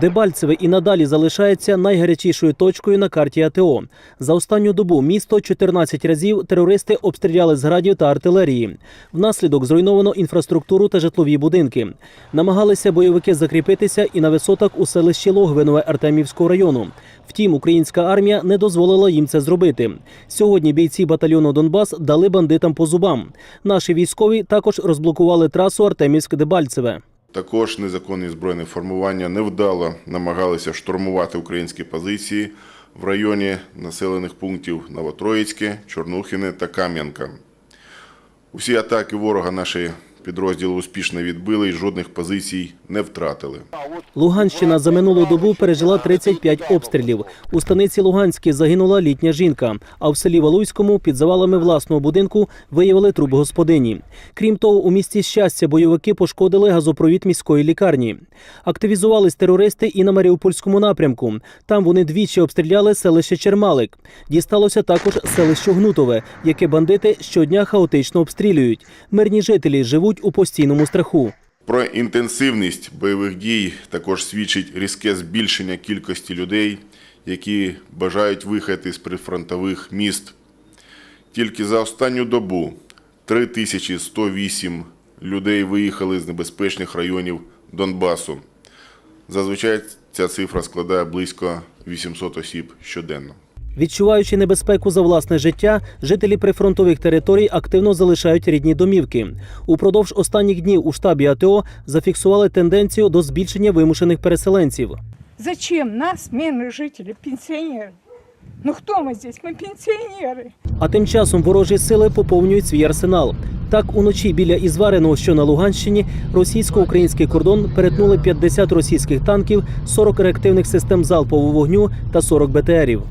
Дебальцеве і надалі залишається найгарячішою точкою на карті АТО. За останню добу місто 14 разів терористи обстріляли з градів та артилерії. Внаслідок зруйновано інфраструктуру та житлові будинки. Намагалися бойовики закріпитися і на висотах у селищі Логвинове Артемівського району. Втім, українська армія не дозволила їм це зробити. Сьогодні бійці батальйону Донбас дали бандитам по зубам. Наші військові також розблокували трасу Артемівськ-Дебальцеве. Також незаконні збройні формування невдало намагалися штурмувати українські позиції в районі населених пунктів Новотроїцьке, Чорнухине та Кам'янка. Усі атаки ворога наші підрозділи успішно відбили і жодних позицій не втратили. Луганщина за минулу добу пережила 35 обстрілів. У станиці Луганській загинула літня жінка, а в селі Валуйському під завалами власного будинку виявили труп господині. Крім того, у місті щастя бойовики пошкодили газопровід міської лікарні. Активізувались терористи і на Маріупольському напрямку. Там вони двічі обстріляли селище Чермалик. Дісталося також селище Гнутове, яке бандити щодня хаотично обстрілюють. Мирні жителі живуть у постійному страху. Про інтенсивність бойових дій також свідчить різке збільшення кількості людей, які бажають виїхати з прифронтових міст. Тільки за останню добу 3108 людей виїхали з небезпечних районів Донбасу. Зазвичай ця цифра складає близько 800 осіб щоденно. Відчуваючи небезпеку за власне життя, жителі прифронтових територій активно залишають рідні домівки. Упродовж останніх днів у штабі АТО зафіксували тенденцію до збільшення вимушених переселенців. Зачем нас, мирные жители, пенсионеры? Ну кто мы здесь? Мы пенсионеры. А тим часом ворожі сили поповнюють свій арсенал. Так, уночі біля Ізвареного, що на Луганщині, російсько-український кордон перетнули 50 російських танків, 40 реактивних систем залпового вогню та 40 БТРів.